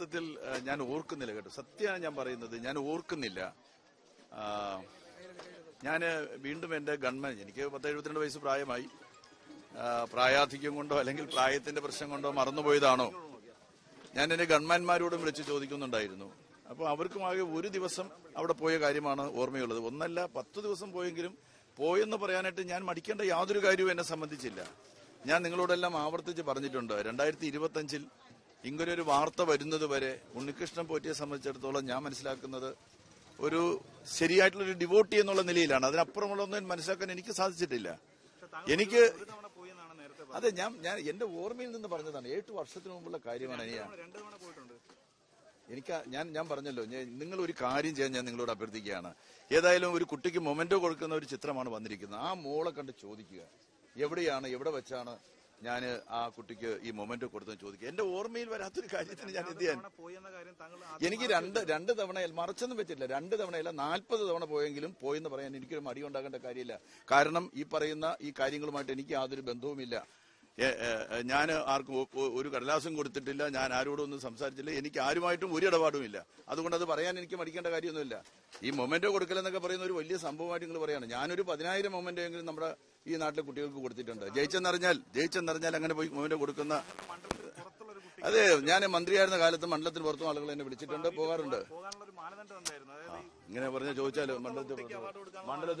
യഥാർത്ഥത്തിൽ ഞാൻ ഓർക്കുന്നില്ല കേട്ടോ. സത്യമാണ് ഞാൻ പറയുന്നത്. ഞാൻ ഓർക്കുന്നില്ല. ഞാൻ വീണ്ടും എന്റെ ഗവൺമെന്റ് എനിക്ക് പത്ത് എഴുപത്തിരണ്ട് വയസ്സ് പ്രായമായി. പ്രായാധിക്യം കൊണ്ടോ അല്ലെങ്കിൽ പ്രായത്തിന്റെ പ്രശ്നം കൊണ്ടോ മറന്നുപോയതാണോ? ഞാൻ എന്റെ ഗവൺമെന്റ്മാരോടും വിളിച്ച് ചോദിക്കുന്നുണ്ടായിരുന്നു. അപ്പോൾ അവർക്കും ആകെ ഒരു ദിവസം അവിടെ പോയ കാര്യമാണ് ഓർമ്മയുള്ളത്. ഒന്നല്ല പത്ത് ദിവസം പോയെങ്കിലും പോയെന്ന് പറയാനായിട്ട് ഞാൻ മടിക്കേണ്ട യാതൊരു കാര്യവും എന്നെ സംബന്ധിച്ചില്ല. ഞാൻ നിങ്ങളോടെല്ലാം ആവർത്തിച്ച് പറഞ്ഞിട്ടുണ്ട്. രണ്ടായിരത്തി ഇരുപത്തഞ്ചിൽ ഇങ്ങനൊരു വാർത്ത വരുന്നത് വരെ ഉണ്ണികൃഷ്ണൻ പോറ്റിയെ സംബന്ധിച്ചിടത്തോളം ഞാൻ മനസ്സിലാക്കുന്നത് ഒരു ശരിയായിട്ടുള്ള ഒരു ഡിവോട്ടി എന്നുള്ള നിലയിലാണ്. അതിനപ്പുറമുള്ളതൊന്നും മനസ്സിലാക്കാൻ എനിക്ക് സാധിച്ചിട്ടില്ല. എനിക്ക് അതെ ഞാൻ ഞാൻ എന്റെ ഓർമ്മയിൽ നിന്ന് പറഞ്ഞതാണ്. ഏഴ് വർഷത്തിന് മുമ്പുള്ള കാര്യമാണ് പോയിട്ടുണ്ട്. എനിക്ക് ഞാൻ ഞാൻ പറഞ്ഞല്ലോ നിങ്ങൾ ഒരു കാര്യം ചെയ്യാൻ ഞാൻ നിങ്ങളോട് അഭ്യർത്ഥിക്കുകയാണ്. ഏതായാലും ഒരു കുട്ടിക്ക് മൊമെന്റോ കൊടുക്കുന്ന ഒരു ചിത്രമാണ് വന്നിരിക്കുന്നത്. ആ മോളെ കണ്ട് ചോദിക്കുക. എവിടെയാണ് എവിടെ വെച്ചാണ് ഞാൻ ആ കുട്ടിക്ക് ഈ മൊമെന്റ് കൊടുത്തെന്ന് ചോദിക്കുക എന്റെ ഓർമ്മയിൽ വരാത്തൊരു കാര്യത്തിന് ഞാൻ എന്ത് ചെയ്യാൻ? എനിക്ക് രണ്ട് രണ്ട് തവണ മറച്ചൊന്നും വെച്ചില്ല രണ്ട് തവണയല്ല നാൽപ്പത് തവണ പോയെങ്കിലും പോയെന്ന് പറയാൻ എനിക്കൊരു മടി ഉണ്ടാകേണ്ട കാര്യമില്ല. കാരണം ഈ പറയുന്ന ഈ കാര്യങ്ങളുമായിട്ട് എനിക്ക് യാതൊരു ബന്ധവുമില്ല. ഞാൻ ആർക്കും ഒരു കടലാസും കൊടുത്തിട്ടില്ല. ഞാൻ ആരോടൊന്നും ഒന്നും സംസാരിച്ചില്ല. എനിക്ക് ആരുമായിട്ടും ഒരു ഇടപാടുമില്ല. അതുകൊണ്ട് അത് പറയാൻ എനിക്ക് മടിക്കേണ്ട കാര്യമൊന്നുമില്ല. ഈ മൊമെന്റോ കൊടുക്കലെന്നൊക്കെ പറയുന്ന ഒരു വലിയ സംഭവമായിട്ട് നിങ്ങൾ പറയാണ് ഞാനൊരു പതിനായിരം മൊമെന്റോ എങ്കിലും നമ്മുടെ ഈ നാട്ടിലെ കുട്ടികൾക്ക് കൊടുത്തിട്ടുണ്ട്. ജയിച്ചെന്നറിഞ്ഞാൽ ജയിച്ചെന്നറിഞ്ഞാൽ അങ്ങനെ പോയി മൊമെന്റോ കൊടുക്കുന്ന അതെ ഞാൻ മന്ത്രിയായിരുന്ന കാലത്ത് മണ്ഡലത്തിന് പുറത്തും ആളുകൾ എന്നെ വിളിച്ചിട്ടുണ്ട് പോകാറുണ്ട്. ഇങ്ങനെ പറഞ്ഞ ചോദിച്ചാലോ മണ്ഡലത്തിൽ മണ്ഡലത്തിൽ